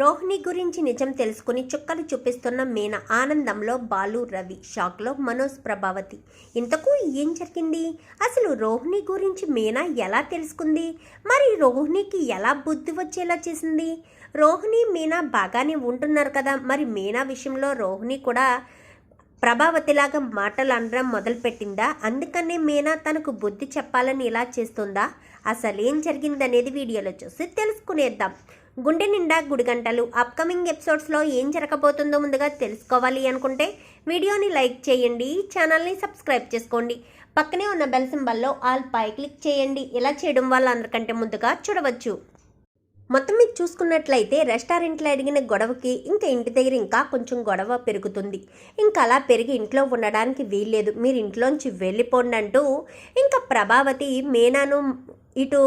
రోహిణి గురించి నిజం తెలుసుకుని చుక్కలు చూపిస్తున్న మీన ఆనందంలో బాలు రవి షాక్లో మనోజ్ ప్రభావతి. ఇంతకు ఏం జరిగింది? అసలు రోహిణి గురించి మీనా ఎలా తెలుసుకుంది? మరి రోహిణికి ఎలా బుద్ధి వచ్చేలా చేసింది? రోహిణి మీనా బాగానే ఉంటున్నారు కదా మరి మీనా విషయంలో రోహిణి కూడా ప్రభావతిలాగా మాటలు అనడం మొదలుపెట్టిందా? అందుకనే మీనా తనకు బుద్ధి చెప్పాలని ఇలా చేస్తుందా? అసలేం జరిగిందనేది వీడియోలో చూసి తెలుసుకునేద్దాం. గుండె నిండా గుడిగంటలు అప్కమింగ్ ఎపిసోడ్స్లో ఏం జరగబోతుందో ముందుగా తెలుసుకోవాలి అనుకుంటే వీడియోని లైక్ చేయండి ఛానల్ని సబ్స్క్రైబ్ చేసుకోండి. పక్కనే ఉన్న బెల్ సింబల్లో ఆల్ పై క్లిక్ చేయండి. ఇలా చేయడం వల్ల అందరికంటే ముందుగా చూడవచ్చు. మొత్తం మీరు చూసుకున్నట్లయితే రెస్టారెంట్లో అడిగిన గొడవకి ఇంకా ఇంటి దగ్గర ఇంకా కొంచెం గొడవ పెరుగుతుంది. ఇంకా అలా పెరిగి ఇంట్లో ఉండడానికి వీల్లేదు. మీరు ఇంట్లోంచి వెళ్ళిపోండి అంటూ ఇంకా ప్రభావతి మేనాను ఇటు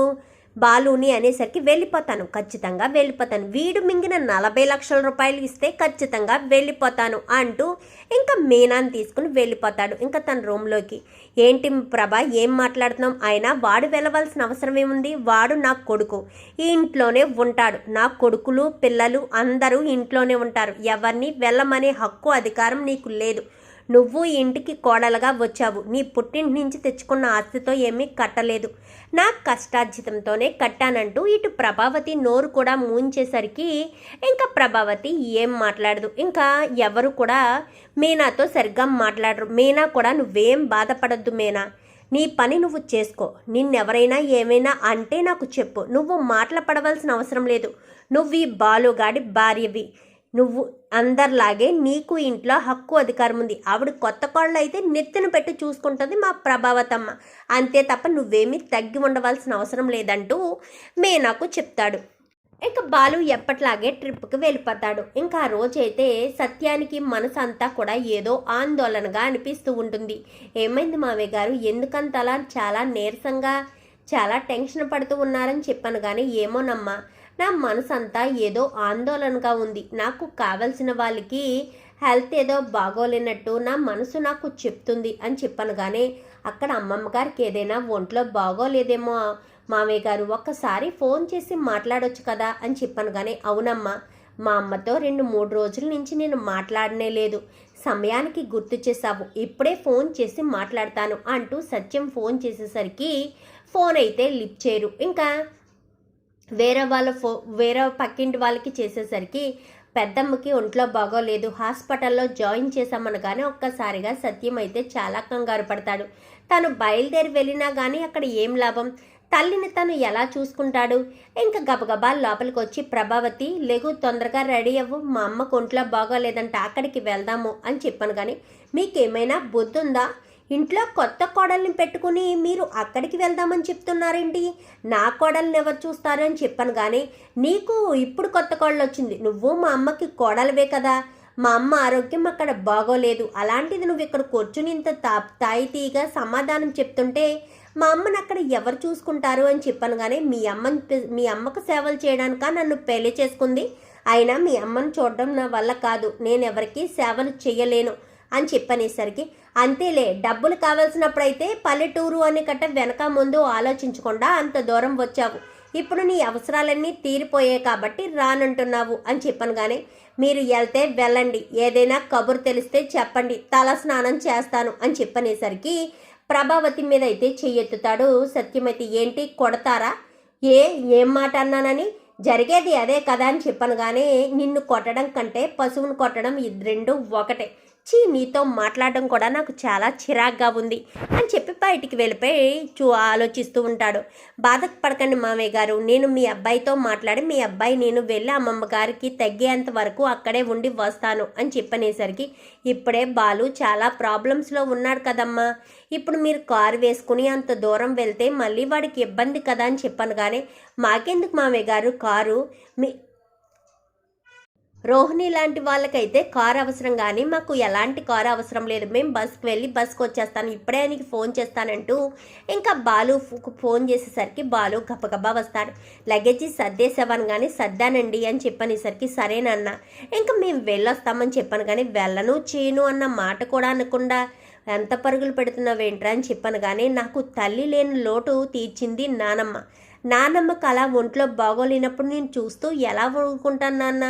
బాలుని అనేసరికి వెళ్ళిపోతాను ఖచ్చితంగా వెళ్ళిపోతాను. వీడు మింగిన నలభై లక్షల రూపాయలు ఇస్తే ఖచ్చితంగా వెళ్ళిపోతాను అంటూ ఇంకా మీనాన్ని తీసుకుని వెళ్ళిపోతాడు ఇంకా తన రూమ్లోకి ఏంటి ప్రభా ఏం మాట్లాడుతున్నాం అయినా వాడు వెళ్ళవలసిన అవసరం ఏముంది? వాడు నా కొడుకు. ఈ ఇంట్లోనే ఉంటాడు. నా కొడుకులు పిల్లలు అందరూ ఇంట్లోనే ఉంటారు. ఎవరిని వెళ్ళమనే హక్కు అధికారం నీకు లేదు. నువ్వు ఇంటికి కోడలుగా వచ్చావు. నీ పుట్టింటి నుంచి తెచ్చుకున్న ఆస్తితో ఏమీ కట్టలేదు. నా కష్టార్జితంతోనే కట్టానంటూ ఇటు ప్రభావతి నోరు కూడా మూంచేసరికి ఇంకా ప్రభావతి ఏం మాట్లాడదు. ఇంకా ఎవరు కూడా మీనాతో సరిగ్గా మాట్లాడరు. మీనా కూడా నువ్వేం బాధపడద్దు మీనా. నీ పని నువ్వు చేసుకో. నిన్నెవరైనా ఏమైనా అంటే నాకు చెప్పు. నువ్వు మాట్లాడవలసిన అవసరం లేదు. నువ్వు ఈ బాలుగాడి భార్యవి. నువ్వు అందరిలాగే నీకు ఇంట్లో హక్కు అధికారం ఉంది. ఆవిడ కొత్త కోళ్ళు అయితే నెత్తిన పెట్టి చూసుకుంటుంది మా ప్రభావతమ్మ. అంతే తప్ప నువ్వేమీ తగ్గి ఉండవలసిన అవసరం లేదంటూ మేనాకు చెప్తాడు. ఇక బాలు ఎప్పట్లాగే ట్రిప్కి వెళ్ళిపోతాడు. ఇంకా ఆ రోజైతే సత్యానికి మనసు అంతా కూడా ఏదో ఆందోళనగా అనిపిస్తూ ఉంటుంది. ఏమైంది మావయ్య గారు? ఎందుకంతలా చాలా నీరసంగా చాలా టెన్షన్ పడుతూ ఉన్నారని చెప్పాను కానీ ఏమోనమ్మా. నా మనసు అంతా ఏదో ఆందోళనగా ఉంది. నాకు కావలసిన వాళ్ళకి హెల్త్ ఏదో బాగోలేనట్టు నా మనసు నాకు చెప్తుంది అని చెప్పాను కానీ అక్కడ అమ్మమ్మ గారికి ఏదైనా ఒంట్లో బాగోలేదేమో. మామయ్య గారు ఒక్కసారి ఫోన్ చేసి మాట్లాడొచ్చు కదా అని చెప్పాను కానీ అవునమ్మా మా అమ్మతో రెండు మూడు రోజుల నుంచి నేను మాట్లాడనే లేదు. సమయానికి గుర్తు చేశావు. ఇప్పుడే ఫోన్ చేసి మాట్లాడతాను అంటూ సత్యం ఫోన్ చేసేసరికి ఫోన్ అయితే లిప్ చేయరు. ఇంకా వేరే వాళ్ళ ఫో వేరే పక్కింటి వాళ్ళకి చేసేసరికి పెద్దమ్మకి ఒంట్లో బాగోలేదు. హాస్పిటల్లో జాయిన్ చేశామనగానే ఒక్కసారిగా సత్యం అయితే చాలా కంగారు పడతాడు. తను బయలుదేరి వెళ్ళినా కానీ అక్కడ ఏం లాభం? తల్లిని తను ఎలా చూసుకుంటాడు? ఇంకా గబగబా లోపలికి వచ్చి ప్రభావతి లెగు తొందరగా రెడీ అవ్వు. మా అమ్మకు ఒంట్లో బాగోలేదంటే అక్కడికి వెళ్దాము అని చెప్పాను కానీ మీకేమైనా బుద్ధి ఉందా ఇంట్లో కొత్త కోడల్ని పెట్టుకుని మీరు అక్కడికి వెళ్దామని చెప్తున్నారేంటి? నా కోడల్ని ఎవరు చూస్తారు అని చెప్పాను కానీ నీకు ఇప్పుడు కొత్త కోడలు వచ్చింది నువ్వు మా అమ్మకి కోడలవే కదా. మా అమ్మ ఆరోగ్యం అక్కడ బాగోలేదు. అలాంటిది నువ్వు ఇక్కడ కూర్చుని ఇంత తా తాయితీగా సమాధానం చెప్తుంటే మా అమ్మని అక్కడ ఎవరు చూసుకుంటారు అని చెప్పాను కానీ మీ అమ్మ మీ అమ్మకు సేవలు చేయడానిక నన్ను పెళ్ళి చేసుకుంది? అయినా మీ అమ్మను చూడడం నా వల్ల కాదు. నేను ఎవరికి సేవలు చేయలేను అని చెప్పనేసరికి అంతేలే డబ్బులు కావాల్సినప్పుడైతే పల్లెటూరు అని కట్ట వెనక ముందు ఆలోచించకుండా అంత దూరం వచ్చావు. ఇప్పుడు నీ అవసరాలన్నీ తీరిపోయాయి కాబట్టి రానంటున్నావు అని చెప్పనుగానే కానీ మీరు వెళ్తే వెళ్ళండి. ఏదైనా కబురు తెలిస్తే చెప్పండి. తల స్నానం చేస్తాను అని చెప్పనేసరికి ప్రభావతి మీద అయితే చెయ్యెత్తుతాడు సత్యమైతే. ఏంటి కొడతారా? ఏ ఏం మాట అన్నానని? జరిగేది అదే కదా అని చెప్పాను కానీ నిన్ను కొట్టడం కంటే పశువును కొట్టడం ఇది రెండు ఒకటే. చీ నీతో మాట్లాడడం కూడా నాకు చాలా చిరాగ్గా ఉంది అని చెప్పి బయటికి వెళ్ళిపోయి చూ ఆలోచిస్తూ ఉంటాడు. బాధకు పడకండి మామయ్య గారు. నేను మీ అబ్బాయితో మాట్లాడి మీ అబ్బాయి నేను వెళ్ళి అమ్మమ్మ గారికి తగ్గేంత వరకు అక్కడే ఉండి వస్తాను అని చెప్పనేసరికి ఇప్పుడే బాలు చాలా ప్రాబ్లమ్స్లో ఉన్నాడు కదమ్మా. ఇప్పుడు మీరు కారు వేసుకుని అంత దూరం వెళ్తే మళ్ళీ వాడికి ఇబ్బంది కదా అని చెప్పాను కానీ మాకెందుకు మామయ్య గారు కారు? మీ రోహిణి లాంటి వాళ్ళకైతే కార్ అవసరం కానీ మాకు ఎలాంటి కార్ అవసరం లేదు. మేము బస్కి వెళ్ళి బస్కి వచ్చేస్తాను. ఇప్పుడే ఆయనకి ఫోన్ చేస్తానంటూ ఇంకా బాలు ఫోన్ చేసేసరికి బాలు గబగబా వస్తాడు. లగేజీ సర్దేసేవాను కానీ సర్దానండి అని చెప్పనేసరికి సరేనన్న ఇంకా మేము వెళ్ళొస్తామని చెప్పాను కానీ వెళ్ళను చేయను అన్న మాట కూడా అనకుండా ఎంత పరుగులు పెడుతున్నావేంట్రా అని చెప్పాను కానీ నాకు తల్లి లేని లోటు తీర్చింది నానమ్మ. నానమ్మకు అలా ఒంట్లో బాగోలేనప్పుడు నేను చూస్తూ ఎలా ఊరుకుంటాను నాన్న?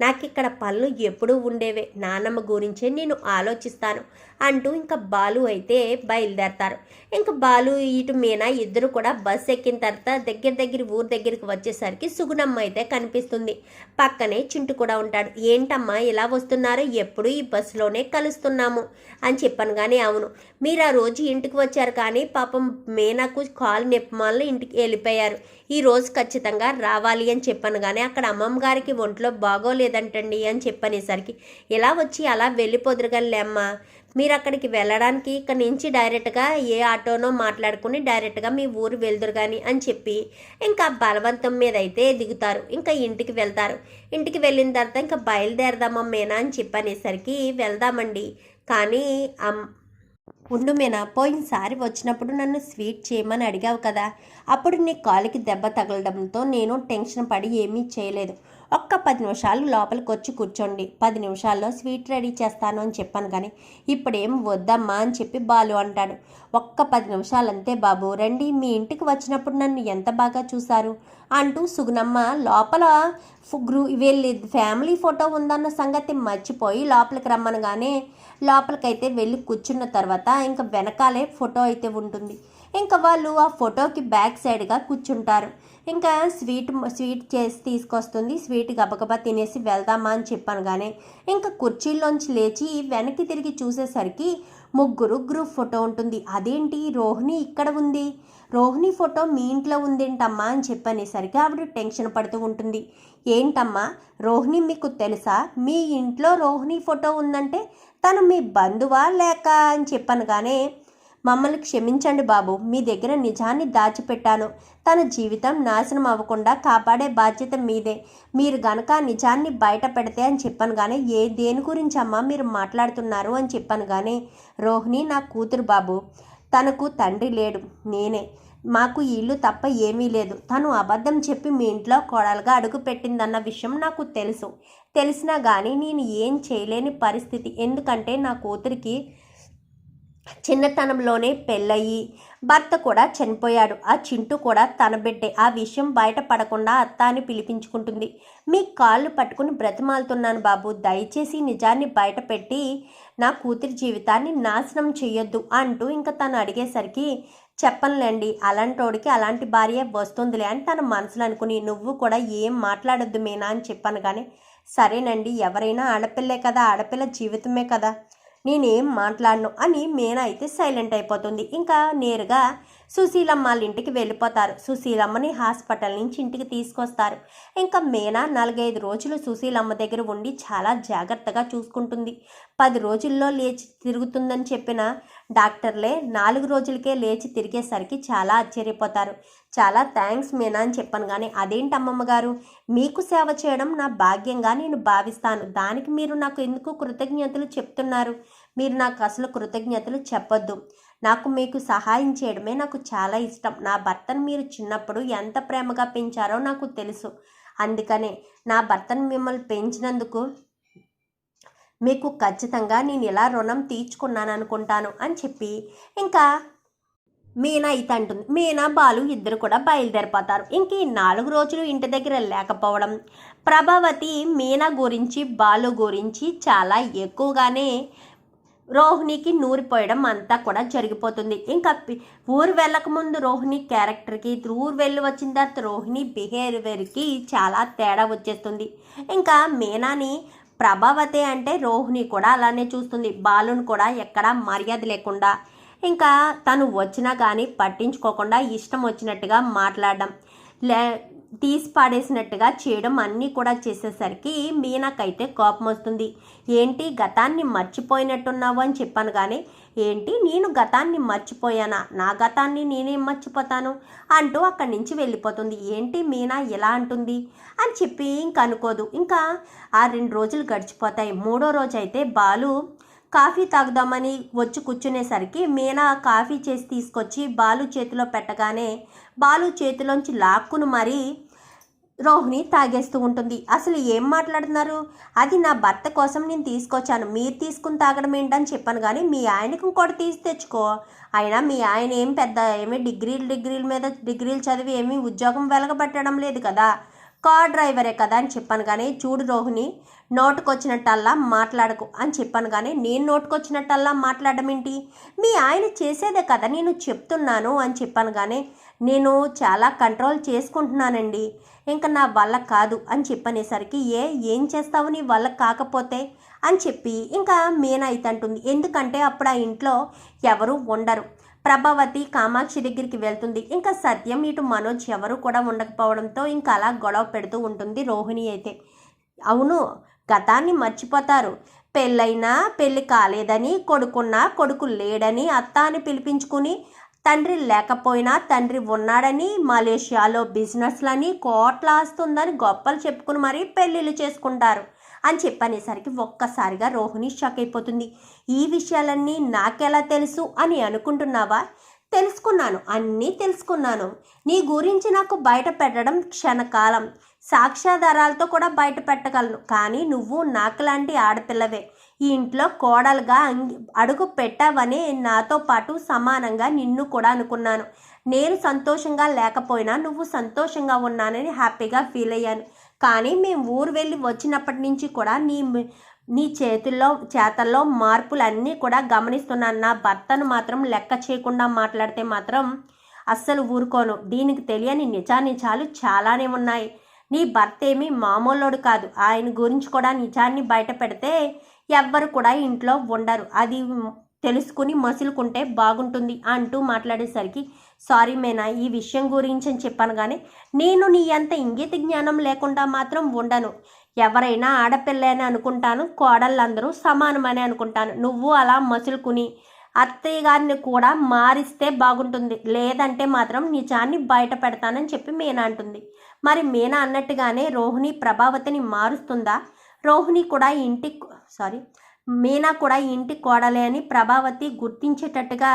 నాకు ఇక్కడ పనులు ఎప్పుడూ ఉండేవే. నానమ్మ గురించే నేను ఆలోచిస్తాను. అంటూ ఇంకా బాలు అయితే బయలుదేరతారు. ఇంకా బాలు ఇటు మీనా ఇద్దరు కూడా బస్ ఎక్కిన తర్వాత దగ్గర దగ్గర ఊరు దగ్గరికి వచ్చేసరికి సుగుణమ్మ అయితే కనిపిస్తుంది. పక్కనే చింటు కూడా ఉంటాడు. ఏంటమ్మా ఇలా వస్తున్నారు? ఎప్పుడు ఈ బస్సులోనే కలుస్తున్నాము అని చెప్పాను కానీ అవును. మీరు ఆ రోజు ఇంటికి వచ్చారు కానీ పాపం మీనాకు కాలు నొప్పి ఇంటికి వెళ్ళిపోయారు. ఈ రోజు ఖచ్చితంగా రావాలి అని చెప్పాను కానీ అక్కడ అమ్మమ్మ గారికి ఒంట్లో బాగోలేదంటండి అని చెప్పనేసరికి ఇలా వచ్చి అలా వెళ్ళిపోదురు కానీ అమ్మా మీరు అక్కడికి వెళ్ళడానికి ఇక్కడ నుంచి డైరెక్ట్గా ఏ ఆటోనో మాట్లాడుకుని డైరెక్ట్గా మీ ఊరు వెళ్దురు కానీ అని చెప్పి ఇంకా బలవంతం మీద అయితే దిగుతారు. ఇంకా ఇంటికి వెళ్తారు. ఇంటికి వెళ్ళిన తర్వాత ఇంకా బయలుదేరదామా మేనా అని చెప్పనేసరికి వెళ్దామండి. కానీ అమ్ ఉండు మీనా పోయినసారి వచ్చినప్పుడు నన్ను స్వీట్ చేయమని అడిగావు కదా. అప్పుడు నీ కాలికి దెబ్బ తగలడంతో నేను టెన్షన్ పడి ఏమీ చేయలేదు. ఒక్క పది నిమిషాలు లోపలికి వచ్చి కూర్చోండి. పది నిమిషాల్లో స్వీట్ రెడీ చేస్తాను అని చెప్పాను కానీ ఇప్పుడేం వద్దమ్మా అని చెప్పి బాలు అంటాడు. ఒక్క పది నిమిషాలు అంతే బాబు రండి మీ ఇంటికి వచ్చినప్పుడు నన్ను ఎంత బాగా చూశారు? అంటూ సుగుణమ్మ లోపల గ్రూ వెళ్ళి ఫ్యామిలీ ఫోటో ఉందన్న సంగతి మర్చిపోయి లోపలికి రమ్మనగానే లోపలికైతే వెళ్ళి కూర్చున్న తర్వాత ఇంకా వెనకాలే ఫోటో అయితే ఉంటుంది. ఇంకా వాళ్ళు ఆ ఫోటోకి బ్యాక్ సైడ్గా కూర్చుంటారు. ఇంకా స్వీట్ స్వీట్ చేసి తీసుకొస్తుంది. స్వీట్ గబగబా తినేసి వెళ్దామా అని చెప్పాను కానీ ఇంకా కుర్చీలోంచి లేచి వెనక్కి తిరిగి చూసేసరికి ముగ్గురు గ్రూప్ ఫోటో ఉంటుంది. అదేంటి? రోహిణి ఇక్కడ ఉంది. రోహిణి ఫోటో మీ ఇంట్లో ఉందేంటమ్మా అని చెప్పనేసరికి ఆవిడ టెన్షన్ పడుతూ ఉంటుంది. ఏంటమ్మా? రోహిణి మీకు తెలుసా? మీ ఇంట్లో రోహిణి ఫోటో ఉందంటే తను మీ బంధువా లేక అని చెప్పాను కానీ మమ్మల్ని క్షమించండి బాబు మీ దగ్గర నిజాన్ని దాచిపెట్టాను. తన జీవితం నాశనం అవ్వకుండా కాపాడే బాధ్యత మీదే. మీరు గనక నిజాన్ని బయట పెడితే అని చెప్పాను కానీ ఏ దేని గురించి అమ్మా మీరు మాట్లాడుతున్నారు అని చెప్పాను కానీ రోహిణి నా కూతురు బాబు తనకు తండ్రి లేడు నేనే. మాకు ఇల్లు తప్ప ఏమీ లేదు. తను అబద్ధం చెప్పి మీ ఇంట్లో కొడలుగా అడుగు పెట్టిందన్న విషయం నాకు తెలుసు. తెలిసినా కానీ నేను ఏం చేయలేని పరిస్థితి. ఎందుకంటే నా కూతురికి చిన్నతనంలోనే పెళ్ళయి. భర్త కూడా చనిపోయాడు. ఆ చింటూ కూడా తన బిడ్డే. ఆ విషయం బయటపడకుండా అత్త అని పిలిపించుకుంటుంది. మీ కాళ్ళు పట్టుకుని బ్రతిమాలుతున్నాను బాబు. దయచేసి నిజాన్ని బయటపెట్టి నా కూతురి జీవితాన్ని నాశనం చెయ్యొద్దు అంటూ ఇంకా తను అడిగేసరికి చెప్పనులేండి అలాంటోడికి అలాంటి భార్య వస్తుందిలే అని తన మనసులో అనుకుని నువ్వు కూడా ఏం మాట్లాడొద్దు మీనా అని చెప్పాను కానీ సరేనండి ఎవరైనా ఆడపిల్లే కదా ఆడపిల్ల జీవితమే కదా. నేనేం మాట్లాడను అని మీనా అయితే సైలెంట్ అయిపోతుంది. ఇంకా నేరుగా సుశీలమ్మ వాళ్ళ ఇంటికి వెళ్ళిపోతారు. సుశీలమ్మని హాస్పిటల్ నుంచి ఇంటికి తీసుకొస్తారు. ఇంకా మీనా నాలుగైదు రోజులు సుశీలమ్మ దగ్గర ఉండి చాలా జాగ్రత్తగా చూసుకుంటుంది. పది రోజుల్లో లేచి తిరుగుతుందని చెప్పిన డాక్టర్లే నాలుగు రోజులకే లేచి తిరిగేసరికి చాలా ఆశ్చర్యపోతారు. చాలా థ్యాంక్స్ మీనా అని చెప్పాను కానీ అదేంటి అమ్మమ్మ గారు మీకు సేవ చేయడం నా భాగ్యంగా నేను భావిస్తాను. దానికి మీరు నాకు ఎందుకు కృతజ్ఞతలు చెప్తున్నారు? మీరు నాకు అసలు కృతజ్ఞతలు చెప్పొద్దు. నాకు మీకు సహాయం చేయడమే నాకు చాలా ఇష్టం. నా భర్తను మీరు చిన్నప్పుడు ఎంత ప్రేమగా పెంచారో నాకు తెలుసు. అందుకనే నా భర్తను మిమ్మల్ని పెంచినందుకు మీకు ఖచ్చితంగా నేను ఇలా రుణం తీర్చుకున్నాను అనుకుంటాను అని చెప్పి ఇంకా మీనా అయితే అంటుంది. మీనా బాలు ఇద్దరు కూడా బయలుదేరిపోతారు. ఇంక ఈ నాలుగు రోజులు ఇంటి దగ్గర లేకపోవడం ప్రభావతి మీనా గురించి బాలు గురించి చాలా ఎక్కువగానే రోహిణికి నూరిపోయడం అంతా కూడా జరిగిపోతుంది. ఇంకా పి- ఊరు వెళ్ళక ముందు రోహిణి క్యారెక్టర్కి ఊరు వెళ్ళి వచ్చిన తర్వాత రోహిణి బిహేవియర్కి చాలా తేడా వచ్చేస్తుంది. ఇంకా మీనాని ప్రభావతి అంటే రోహిణి కూడా అలానే చూస్తుంది. బాలుని కూడా ఎక్కడా మర్యాద లేకుండా. ఇంకా తను వచ్చినా కానీ పట్టించుకోకుండా ఇష్టం వచ్చినట్టుగా మాట్లాడడం. లే తీసి పాడేసినట్టుగా చేయడం అన్నీ కూడా చేసేసరికి మీనాకైతే కోపం వస్తుంది. ఏంటి గతాన్ని మర్చిపోయినట్టున్నావు అని చెప్పాను కానీ ఏంటి నేను గతాన్ని మర్చిపోయానా? నా గతాన్ని నేనేం మర్చిపోతాను? అంటూ అక్కడి నుంచి వెళ్ళిపోతుంది. ఏంటి మీనా ఇలా అంటుంది? అని చెప్పి ఇంక అనుకోదు. ఇంకా ఆ రెండు రోజులు గడిచిపోతాయి. మూడో రోజు అయితే బాలు కాఫీ తాగుదామని వచ్చి కూర్చునేసరికి మీనా కాఫీ చేసి తీసుకొచ్చి బాలు చేతిలో పెట్టగానే బాలు చేతిలోంచి లాక్కును మరీ రోహిణి తాగేస్తూ ఉంటుంది. అసలు ఏం మాట్లాడుతున్నారు? అది నా భర్త కోసం నేను తీసుకొచ్చాను. మీరు తీసుకుని తాగడం ఏంటని చెప్పాను కానీ మీ ఆయనకు ఇంకోటి తీసి తెచ్చుకో. అయినా మీ ఆయన ఏం పెద్ద ఏమి డిగ్రీలు డిగ్రీల మీద డిగ్రీలు చదివి ఏమీ ఉద్యోగం వెలగబెట్టడం లేదు కదా. కార్ డ్రైవరే కదా అని చెప్పాను కానీ చూడు రోహిణి నోటుకొచ్చినట్టల్లా మాట్లాడకు అని చెప్పాను కానీ నేను నోటుకొచ్చినట్టల్లా మాట్లాడడం ఏంటి? మీ ఆయన చేసేదే కదా నేను చెప్తున్నాను అని చెప్పాను కానీ నేను చాలా కంట్రోల్ చేసుకుంటున్నానండి. ఇంకా నా వల్ల కాదు అని చెప్పనేసరికి ఏ ఏం చేస్తావు నీ వల్ల కాకపోతే? అని చెప్పి ఇంకా మీనా అయితే అంటుంది ఎందుకంటే అప్పుడు ఆ ఇంట్లో ఎవరు ఉండరు. ప్రభావతి కామాక్షి దగ్గరికి వెళ్తుంది. ఇంకా సత్యం ఇటు మనోజ్ ఎవరు కూడా ఉండకపోవడంతో ఇంకా అలా గొడవ పెడుతూ ఉంటుంది రోహిణి అయితే. అవును గతాన్ని మర్చిపోతారు. పెళ్ళైనా పెళ్ళి కాలేదని కొడుకున్నా కొడుకు లేడని అత్త అని పిలిపించుకుని తండ్రి లేకపోయినా తండ్రి ఉన్నాడని మలేషియాలో బిజినెస్లని కోట్ల ఆస్తుందని గొప్పలు చెప్పుకుని మరీ పెళ్ళిళ్ళు చేసుకుంటారు. అని చెప్పనేసరికి ఒక్కసారిగా రోహిణి షాక్ అయిపోతుంది. ఈ విషయాలన్నీ నాకెలా తెలుసు అని అనుకుంటున్నావా? తెలుసుకున్నాను అన్నీ తెలుసుకున్నాను. నీ గురించి నాకు బయట పెట్టడం క్షణకాలం. సాక్ష్యాధారాలతో కూడా బయట పెట్టగలను కానీ నువ్వు నాకులాంటి ఆడపిల్లవే. ఈ ఇంట్లో కోడలుగా అంగి అడుగు పెట్టావని నాతో పాటు సమానంగా నిన్ను కూడా అనుకున్నాను. నేను సంతోషంగా లేకపోయినా నువ్వు సంతోషంగా ఉన్నానని హ్యాపీగా ఫీల్ అయ్యాను. కానీ మేము ఊరు వెళ్ళి వచ్చినప్పటి నుంచి కూడా నీ నీ చేతుల్లో చేతల్లో మార్పులన్నీ కూడా గమనిస్తున్నాను. నా భర్తను మాత్రం లెక్క చేయకుండా మాట్లాడితే మాత్రం అస్సలు ఊరుకోను. దీనికి తెలియని నిజానిజాలు చాలానే ఉన్నాయి. నీ భర్త ఏమీ మామూలోడు కాదు. ఆయన గురించి కూడా నిజాన్ని బయట పెడితే ఎవ్వరు కూడా ఇంట్లో ఉండరు. అది తెలుసుకుని మసులుకుంటే బాగుంటుంది అంటూ మాట్లాడేసరికి సారీ మేనా ఈ విషయం గురించి అని చెప్పాను కానీ నేను నీ అంత ఇంగిత జ్ఞానం లేకుండా మాత్రం ఉండను. ఎవరైనా ఆడపిల్ల అని అనుకుంటాను కోడళ్ళందరూ సమానమని అనుకుంటాను. నువ్వు అలా మసులుకుని అత్తయ్య గారిని కూడా మారిస్తే బాగుంటుంది. లేదంటే మాత్రం నిజాన్ని బయట పెడతానని చెప్పి మీనా అంటుంది. మరి మీనా అన్నట్టుగానే రోహిణి ప్రభావతిని మారుస్తుందా? రోహిణి కూడా ఇంటి సారీ మీనా కూడా ఇంటి కోడలే అని ప్రభావతి గుర్తించేటట్టుగా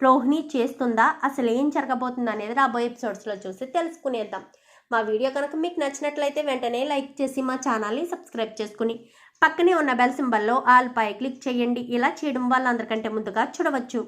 రోహిణి చేస్తుందా? అసలు ఏం జరగబోతుంది అనేది రాబోయే ఎపిసోడ్స్లో చూసి తెలుసుకునేద్దాం. మా వీడియో కనుక మీకు నచ్చినట్లయితే వెంటనే లైక్ చేసి మా ఛానల్ని సబ్స్క్రైబ్ చేసుకుని పక్కనే ఉన్న బెల్ సింబల్లో ఆల్ పై క్లిక్ చేయండి. ఇలా చేయడం వల్ల అందరికంటే ముందుగా చూడవచ్చు.